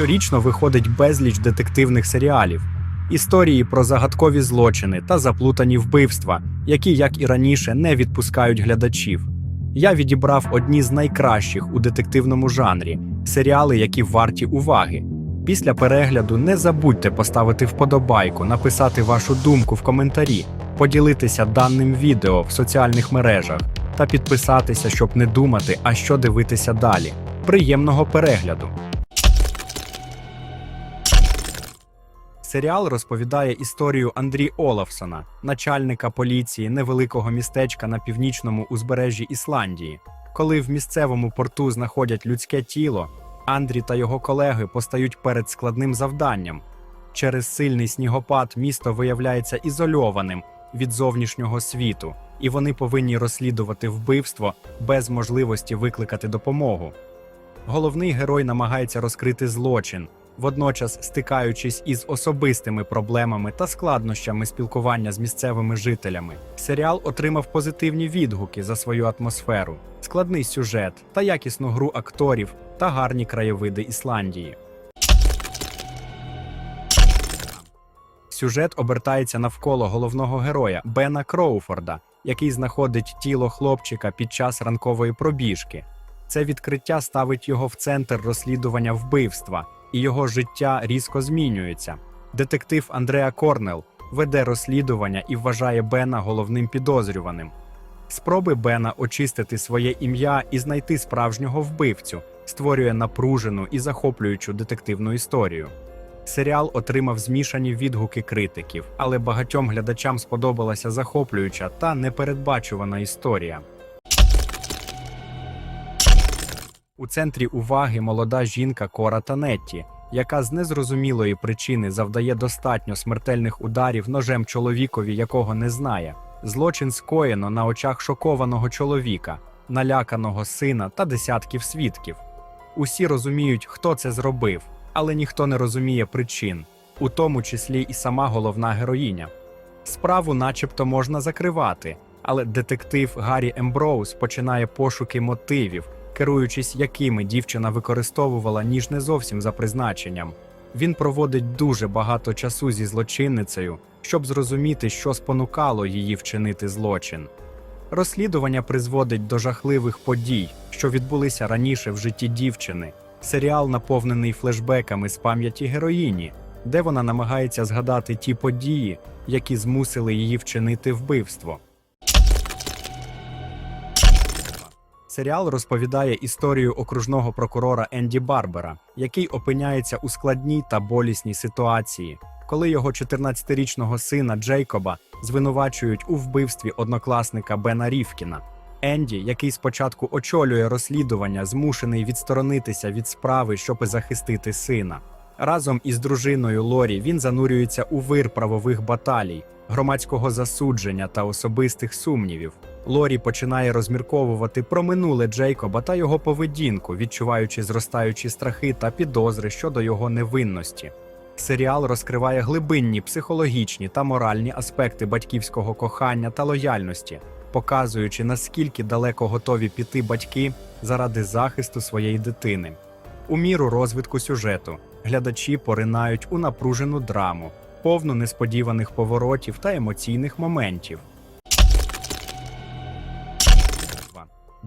Щорічно виходить безліч детективних серіалів, історії про загадкові злочини та заплутані вбивства, які, як і раніше, не відпускають глядачів. Я відібрав одні з найкращих у детективному жанрі серіали, які варті уваги. Після перегляду не забудьте поставити вподобайку, написати вашу думку в коментарі, поділитися даним відео в соціальних мережах та підписатися, щоб не думати, а що дивитися далі. Приємного перегляду! Серіал розповідає історію Андрі Олафсона, начальника поліції невеликого містечка на північному узбережжі Ісландії. Коли в місцевому порту знаходять людське тіло, Андрій та його колеги постають перед складним завданням. Через сильний снігопад місто виявляється ізольованим від зовнішнього світу, і вони повинні розслідувати вбивство без можливості викликати допомогу. Головний герой намагається розкрити злочин, водночас стикаючись із особистими проблемами та складнощами спілкування з місцевими жителями. Серіал отримав позитивні відгуки за свою атмосферу, складний сюжет та якісну гру акторів та гарні краєвиди Ісландії. Сюжет обертається навколо головного героя Бена Кроуфорда, який знаходить тіло хлопчика під час ранкової пробіжки. Це відкриття ставить його в центр розслідування вбивства, і його життя різко змінюється. Детектив Андреа Корнел веде розслідування і вважає Бена головним підозрюваним. Спроби Бена очистити своє ім'я і знайти справжнього вбивцю створює напружену і захоплюючу детективну історію. Серіал отримав змішані відгуки критиків, але багатьом глядачам сподобалася захоплююча та непередбачувана історія. У центрі уваги молода жінка Кора Танетті, яка з незрозумілої причини завдає достатньо смертельних ударів ножем чоловікові, якого не знає. Злочин скоєно на очах шокованого чоловіка, наляканого сина та десятків свідків. Усі розуміють, хто це зробив, але ніхто не розуміє причин, у тому числі і сама головна героїня. Справу, начебто, можна закривати, але детектив Гаррі Емброуз починає пошуки мотивів, керуючись якими дівчина використовувала ніж не зовсім за призначенням. Він проводить дуже багато часу зі злочинницею, щоб зрозуміти, що спонукало її вчинити злочин. Розслідування призводить до жахливих подій, що відбулися раніше в житті дівчини. Серіал наповнений флешбеками з пам'яті героїні, де вона намагається згадати ті події, які змусили її вчинити вбивство. Серіал розповідає історію окружного прокурора Енді Барбера, який опиняється у складній та болісній ситуації, коли його 14-річного сина Джейкоба звинувачують у вбивстві однокласника Бена Рівкіна. Енді, який спочатку очолює розслідування, змушений відсторонитися від справи, щоб захистити сина. Разом із дружиною Лорі він занурюється у вир правових баталій, громадського засудження та особистих сумнівів. Лорі починає розмірковувати про минуле Джейкоба та його поведінку, відчуваючи зростаючі страхи та підозри щодо його невинності. Серіал розкриває глибинні психологічні та моральні аспекти батьківського кохання та лояльності, показуючи наскільки далеко готові піти батьки заради захисту своєї дитини. У міру розвитку сюжету глядачі поринають у напружену драму, повну несподіваних поворотів та емоційних моментів.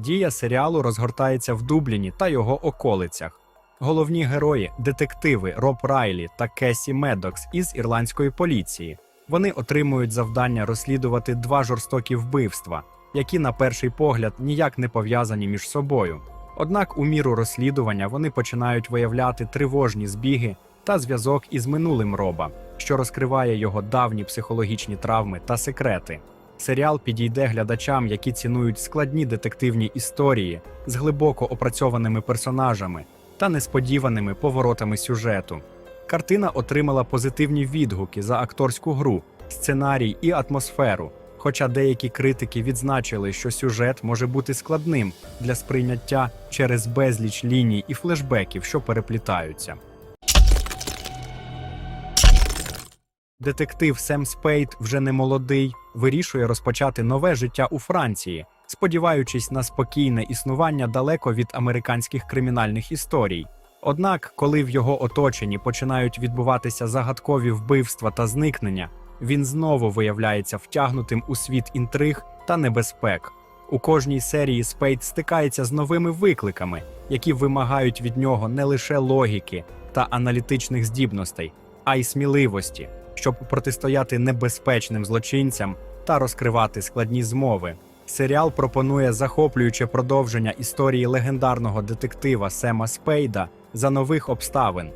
Дія серіалу розгортається в Дубліні та його околицях. Головні герої детективи Роб Райлі та Кесі Медокс із ірландської поліції. Вони отримують завдання розслідувати два жорстокі вбивства, які на перший погляд ніяк не пов'язані між собою. Однак, у міру розслідування вони починають виявляти тривожні збіги та зв'язок із минулим Роба, що розкриває його давні психологічні травми та секрети. Серіал підійде глядачам, які цінують складні детективні історії з глибоко опрацьованими персонажами та несподіваними поворотами сюжету. Картина отримала позитивні відгуки за акторську гру, сценарій і атмосферу. Хоча деякі критики відзначили, що сюжет може бути складним для сприйняття через безліч ліній і флешбеків, що переплітаються. Детектив Сем Спейд, вже не молодий, вирішує розпочати нове життя у Франції, сподіваючись на спокійне існування далеко від американських кримінальних історій. Однак, коли в його оточенні починають відбуватися загадкові вбивства та зникнення, він знову виявляється втягнутим у світ інтриг та небезпек. У кожній серії Спейд стикається з новими викликами, які вимагають від нього не лише логіки та аналітичних здібностей, а й сміливості, щоб протистояти небезпечним злочинцям та розкривати складні змови. Серіал пропонує захоплююче продовження історії легендарного детектива Сема Спейда за нових обставин.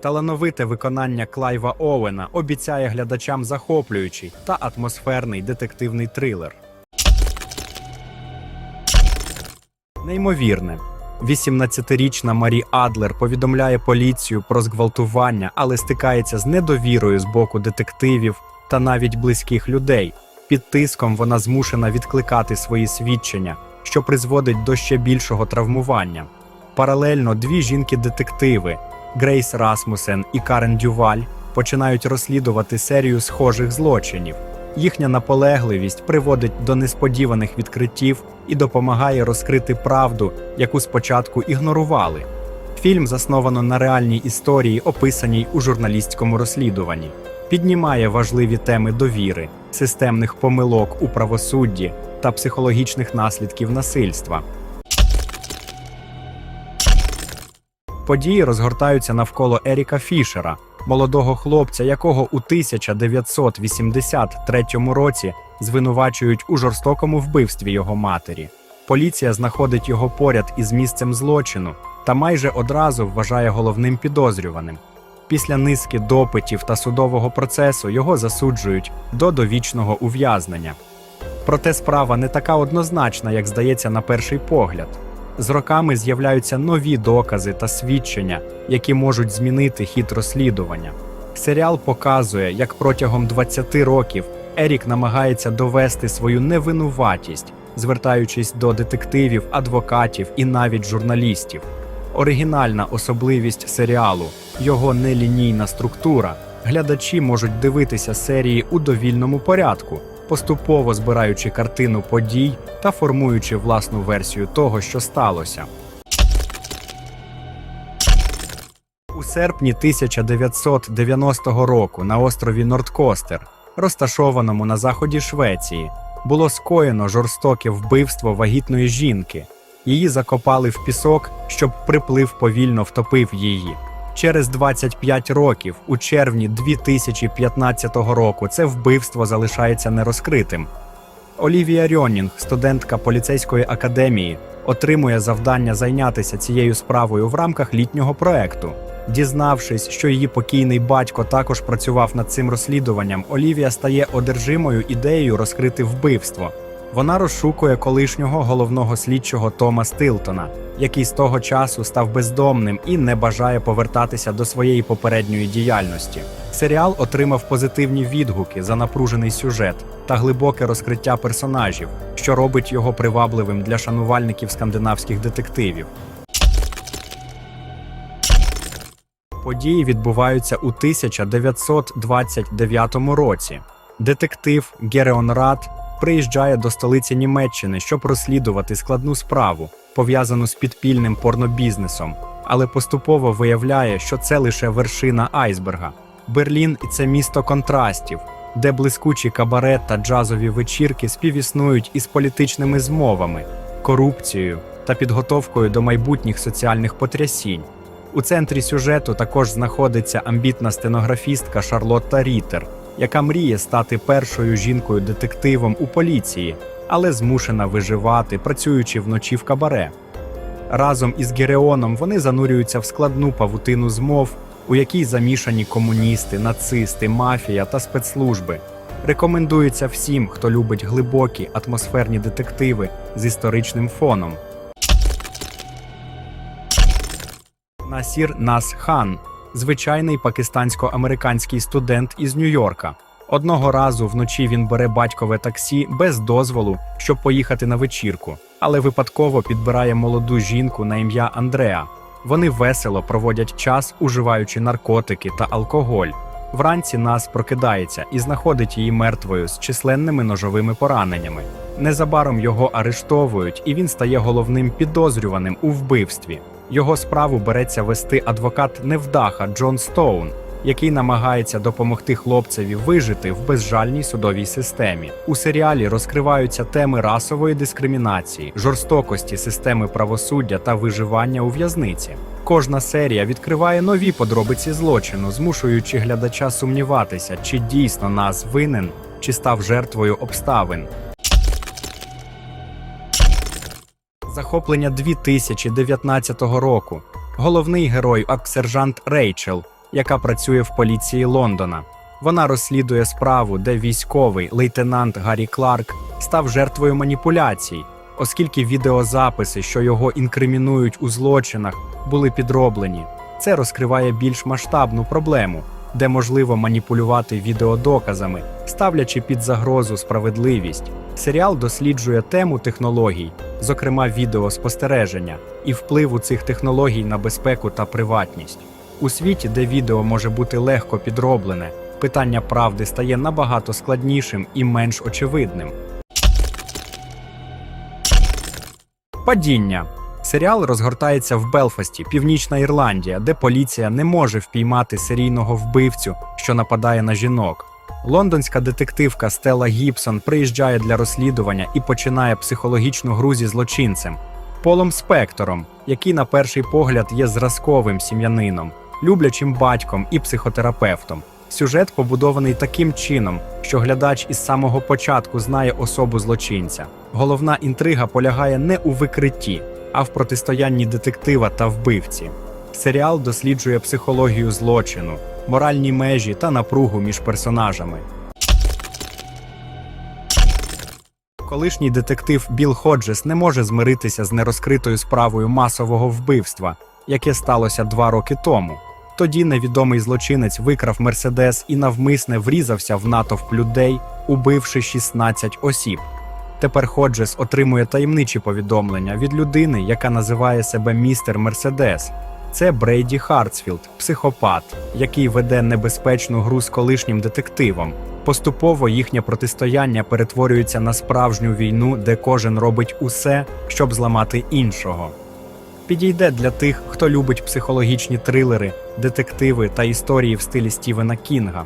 Талановите виконання Клайва Оуена обіцяє глядачам захоплюючий та атмосферний детективний трилер. Неймовірне. 18-річна Марі Адлер повідомляє поліцію про зґвалтування, але стикається з недовірою з боку детективів та навіть близьких людей. Під тиском вона змушена відкликати свої свідчення, що призводить до ще більшого травмування. Паралельно дві жінки-детективи Грейс Расмусен і Карен Дюваль починають розслідувати серію схожих злочинів. Їхня наполегливість приводить до несподіваних відкриттів і допомагає розкрити правду, яку спочатку ігнорували. Фільм засновано на реальній історії, описаній у журналістському розслідуванні, піднімає важливі теми довіри, системних помилок у правосудді та психологічних наслідків насильства. Події розгортаються навколо Еріка Фішера, молодого хлопця, якого у 1983 році звинувачують у жорстокому вбивстві його матері. Поліція знаходить його поряд із місцем злочину та майже одразу вважає головним підозрюваним. Після низки допитів та судового процесу його засуджують до довічного ув'язнення. Проте справа не така однозначна, як здається на перший погляд. З роками з'являються нові докази та свідчення, які можуть змінити хід розслідування. Серіал показує, як протягом 20 років Ерік намагається довести свою невинуватість, звертаючись до детективів, адвокатів і навіть журналістів. Оригінальна особливість серіалу його нелінійна структура. Глядачі можуть дивитися серії у довільному порядку, поступово збираючи картину подій та формуючи власну версію того, що сталося. У серпні 1990 року на острові Нордкостер, розташованому на заході Швеції, було скоєно жорстоке вбивство вагітної жінки. Її закопали в пісок, щоб приплив повільно втопив її. Через 25 років, у червні 2015 року, це вбивство залишається нерозкритим. Олівія Рьонінг, студентка поліцейської академії, отримує завдання зайнятися цією справою в рамках літнього проекту. Дізнавшись, що її покійний батько також працював над цим розслідуванням, Олівія стає одержимою ідеєю розкрити вбивство. Вона розшукує колишнього головного слідчого Тома Стилтона, який з того часу став бездомним і не бажає повертатися до своєї попередньої діяльності. Серіал отримав позитивні відгуки за напружений сюжет та глибоке розкриття персонажів, що робить його привабливим для шанувальників скандинавських детективів. Події відбуваються у 1929 році. Детектив Гереон Рад приїжджає до столиці Німеччини, щоб розслідувати складну справу, пов'язану з підпільним порнобізнесом, але поступово виявляє, що це лише вершина айсберга. Берлін це місто контрастів, де блискучі кабаре та джазові вечірки співіснують із політичними змовами, корупцією та підготовкою до майбутніх соціальних потрясінь. У центрі сюжету також знаходиться амбітна стенографістка Шарлотта Рітер, яка мріє стати першою жінкою-детективом у поліції, але змушена виживати, працюючи вночі в кабаре. Разом із Гереоном вони занурюються в складну павутину змов, у якій замішані комуністи, нацисти, мафія та спецслужби. Рекомендується всім, хто любить глибокі атмосферні детективи з історичним фоном. Насір Нас Хан звичайний пакистансько-американський студент із Нью-Йорка. Одного разу вночі він бере батькове таксі без дозволу, щоб поїхати на вечірку, але випадково підбирає молоду жінку на ім'я Андреа. Вони весело проводять час, уживаючи наркотики та алкоголь. Вранці нас прокидається і знаходить її мертвою з численними ножовими пораненнями. Незабаром його арештовують, і він стає головним підозрюваним у вбивстві. Його справу береться вести адвокат невдаха Джон Стоун, який намагається допомогти хлопцеві вижити в безжальній судовій системі. У серіалі розкриваються теми расової дискримінації, жорстокості системи правосуддя та виживання у в'язниці. Кожна серія відкриває нові подробиці злочину, змушуючи глядача сумніватися, чи дійсно нас винен, чи став жертвою обставин. Захоплення 2019 року. Головний герой сержант Рейчел, яка працює в поліції Лондона. Вона розслідує справу, де військовий лейтенант Гаррі Кларк став жертвою маніпуляцій, оскільки відеозаписи, що його інкримінують у злочинах, були підроблені. Це розкриває більш масштабну проблему, де можливо маніпулювати відеодоказами, ставлячи під загрозу справедливість. Серіал досліджує тему технологій, зокрема відеоспостереження, і впливу цих технологій на безпеку та приватність. У світі, де відео може бути легко підроблене, питання правди стає набагато складнішим і менш очевидним. Падіння. Серіал розгортається в Белфасті, Північна Ірландія, де поліція не може впіймати серійного вбивцю, що нападає на жінок. Лондонська детективка Стелла Гібсон приїжджає для розслідування і починає психологічну гру зі злочинцем Полом Спектором, який на перший погляд є зразковим сім'янином, люблячим батьком і психотерапевтом. Сюжет побудований таким чином, що глядач із самого початку знає особу злочинця. Головна інтрига полягає не у викритті, а в протистоянні детектива та вбивці. Серіал досліджує психологію злочину, моральні межі та напругу між персонажами. Колишній детектив Білл Ходжес не може змиритися з нерозкритою справою масового вбивства, яке сталося два роки тому. Тоді невідомий злочинець викрав мерседес і навмисне врізався в натовп людей, убивши 16 осіб. Тепер Ходжес отримує таємничі повідомлення від людини, яка називає себе містер Мерседес. Це Брейді Хартсфілд, психопат, який веде небезпечну гру з колишнім детективом. Поступово їхнє протистояння перетворюється на справжню війну, де кожен робить усе, щоб зламати іншого. Підійде для тих, хто любить психологічні трилери, детективи та історії в стилі Стівена Кінга.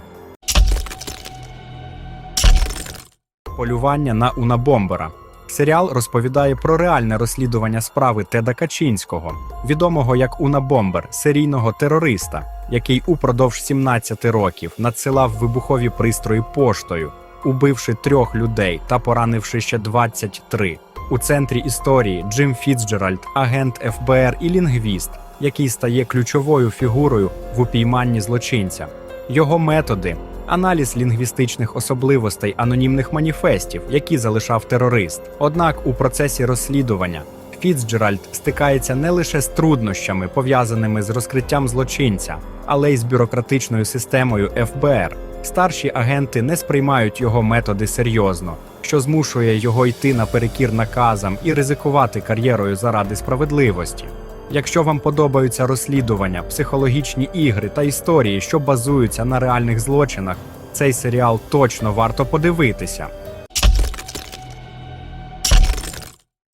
Полювання на Унабомбера. Серіал розповідає про реальне розслідування справи Теда Качинського, відомого як Унабомбер, серійного терориста, який упродовж 17 років надсилав вибухові пристрої поштою, убивши трьох людей та поранивши ще 23. У центрі історії Джим Фіцджеральд, агент ФБР і лінгвіст, який стає ключовою фігурою в упійманні злочинця. Його методи аналіз лінгвістичних особливостей анонімних маніфестів, які залишав терорист. Однак у процесі розслідування Фіцджеральд стикається не лише з труднощами, пов'язаними з розкриттям злочинця, але й з бюрократичною системою ФБР. Старші агенти не сприймають його методи серйозно, що змушує його йти наперекір наказам і ризикувати кар'єрою заради справедливості. Якщо вам подобаються розслідування, психологічні ігри та історії, що базуються на реальних злочинах, цей серіал точно варто подивитися.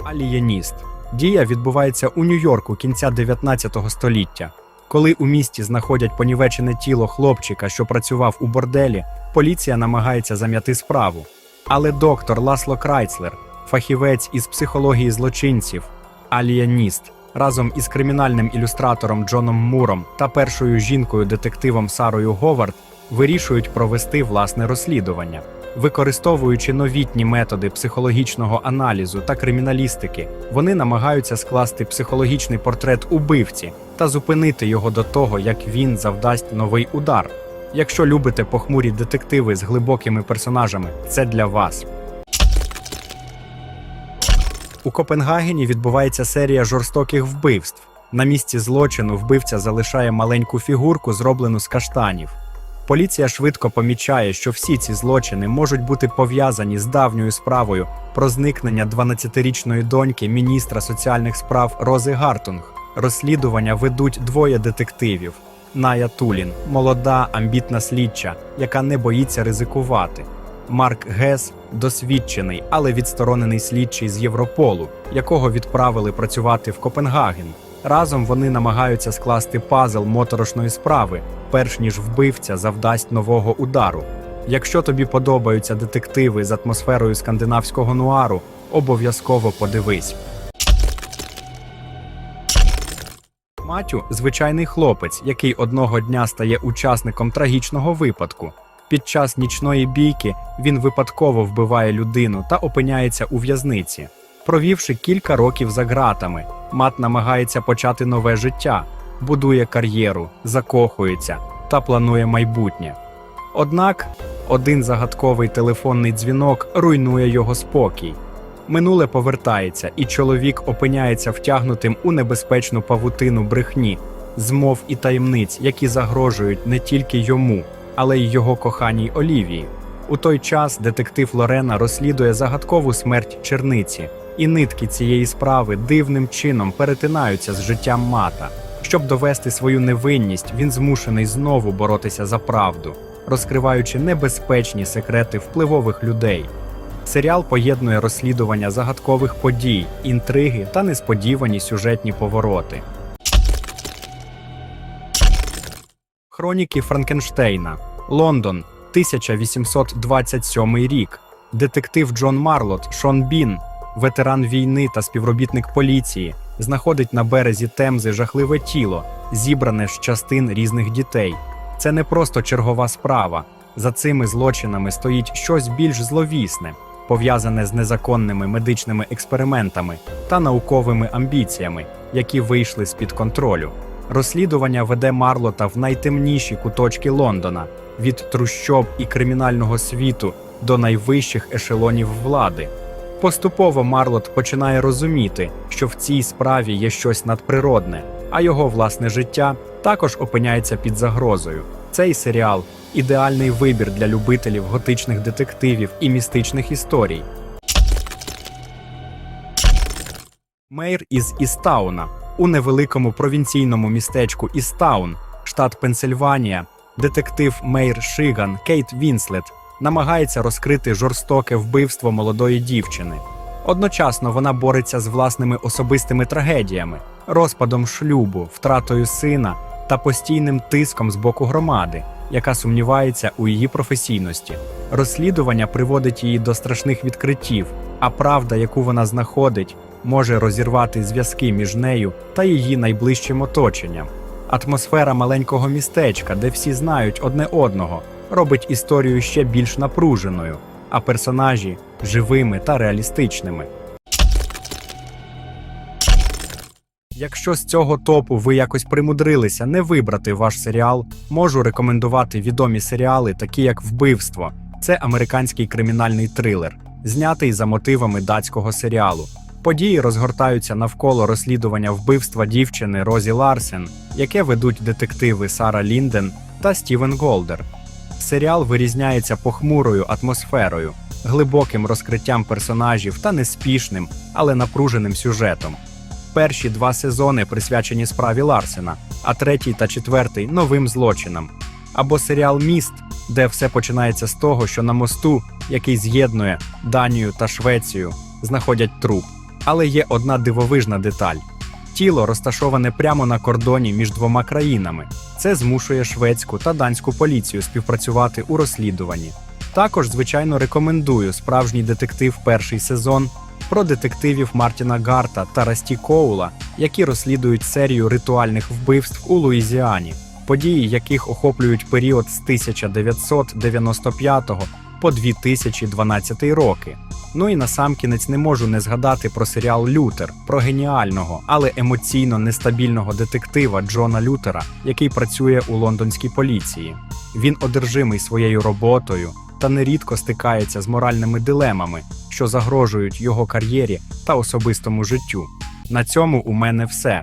Алієніст. Дія відбувається у Нью-Йорку кінця 19 століття. Коли у місті знаходять понівечене тіло хлопчика, що працював у борделі, поліція намагається зам'яти справу. Але доктор Ласло Крайцлер, фахівець із психології злочинців, алієніст, разом із кримінальним ілюстратором Джоном Муром та першою жінкою-детективом Сарою Говард вирішують провести власне розслідування. Використовуючи новітні методи психологічного аналізу та криміналістики, вони намагаються скласти психологічний портрет убивці та зупинити його до того, як він завдасть новий удар. Якщо любите похмурі детективи з глибокими персонажами, це для вас. У Копенгагені відбувається серія жорстоких вбивств. На місці злочину вбивця залишає маленьку фігурку, зроблену з каштанів. Поліція швидко помічає, що всі ці злочини можуть бути пов'язані з давньою справою про зникнення 12-річної доньки міністра соціальних справ Рози Гартунг. Розслідування ведуть двоє детективів: Ная Тулін, молода амбітна слідча, яка не боїться ризикувати. Марк Гес досвідчений, але відсторонений слідчий з Європолу, якого відправили працювати в Копенгаген. Разом вони намагаються скласти пазл моторошної справи, перш ніж вбивця завдасть нового удару. Якщо тобі подобаються детективи з атмосферою скандинавського нуару, обов'язково подивись. Матю звичайний хлопець, який одного дня стає учасником трагічного випадку. Під час нічної бійки він випадково вбиває людину та опиняється у в'язниці. Провівши кілька років за ґратами, мат намагається почати нове життя, будує кар'єру, закохується та планує майбутнє. Однак один загадковий телефонний дзвінок руйнує його спокій. Минуле повертається, і чоловік опиняється втягнутим у небезпечну павутину брехні, змов і таємниць, які загрожують не тільки йому, але й його коханій Олівії. У той час детектив Лорена розслідує загадкову смерть черниці, і нитки цієї справи дивним чином перетинаються з життям мата. Щоб довести свою невинність, він змушений знову боротися за правду, розкриваючи небезпечні секрети впливових людей. Серіал поєднує розслідування загадкових подій, інтриги та несподівані сюжетні повороти. Хроніки Франкенштейна. Лондон, 1827 рік. Детектив Джон Марлот Шон Бін, ветеран війни та співробітник поліції, знаходить на березі Темзи жахливе тіло, зібране з частин різних дітей. Це не просто чергова справа. За цими злочинами стоїть щось більш зловісне, пов'язане з незаконними медичними експериментами та науковими амбіціями, які вийшли з-під контролю. Розслідування веде Марлота в найтемніші куточки Лондона від трущоб і кримінального світу до найвищих ешелонів влади. Поступово Марлот починає розуміти, що в цій справі є щось надприродне, а його власне життя також опиняється під загрозою. Цей серіал ідеальний вибір для любителів готичних детективів і містичних історій. Мейр із Істауна у невеликому провінційному містечку Істаун, штат Пенсильванія, детектив Мейр Шиган Кейт Вінслет намагається розкрити жорстоке вбивство молодої дівчини. Одночасно вона бореться з власними особистими трагедіями, розпадом шлюбу, втратою сина та постійним тиском з боку громади, яка сумнівається у її професійності. Розслідування приводить її до страшних відкриттів, а правда, яку вона знаходить, може розірвати зв'язки між нею та її найближчим оточенням. Атмосфера маленького містечка, де всі знають одне одного, робить історію ще більш напруженою, а персонажі живими та реалістичними. Якщо з цього топу ви якось примудрилися не вибрати ваш серіал, можу рекомендувати відомі серіали, такі як Вбивство. Це американський кримінальний трилер, знятий за мотивами датського серіалу. Події розгортаються навколо розслідування вбивства дівчини Розі Ларсен, яке ведуть детективи Сара Лінден та Стівен Голдер. Серіал вирізняється похмурою атмосферою, глибоким розкриттям персонажів та неспішним, але напруженим сюжетом. Перші два сезони присвячені справі Ларсена, а третій та четвертий новим злочинам. Або серіал Міст, де все починається з того, що на мосту, який з'єднує Данію та Швецію, знаходять труп. Але є одна дивовижна деталь: тіло розташоване прямо на кордоні між двома країнами. Це змушує шведську та данську поліцію співпрацювати у розслідуванні. Також, звичайно, рекомендую справжній детектив перший сезон про детективів Мартіна Гарта та Расті Коула, які розслідують серію ритуальних вбивств у Луїзіані, події яких охоплюють період з 1995 по 2012 роки. Ну і насамкінець не можу не згадати про серіал Лютер, про геніального, але емоційно нестабільного детектива Джона Лютера, який працює у лондонській поліції. Він одержимий своєю роботою та нерідко стикається з моральними дилемами, що загрожують його кар'єрі та особистому життю. На цьому у мене все.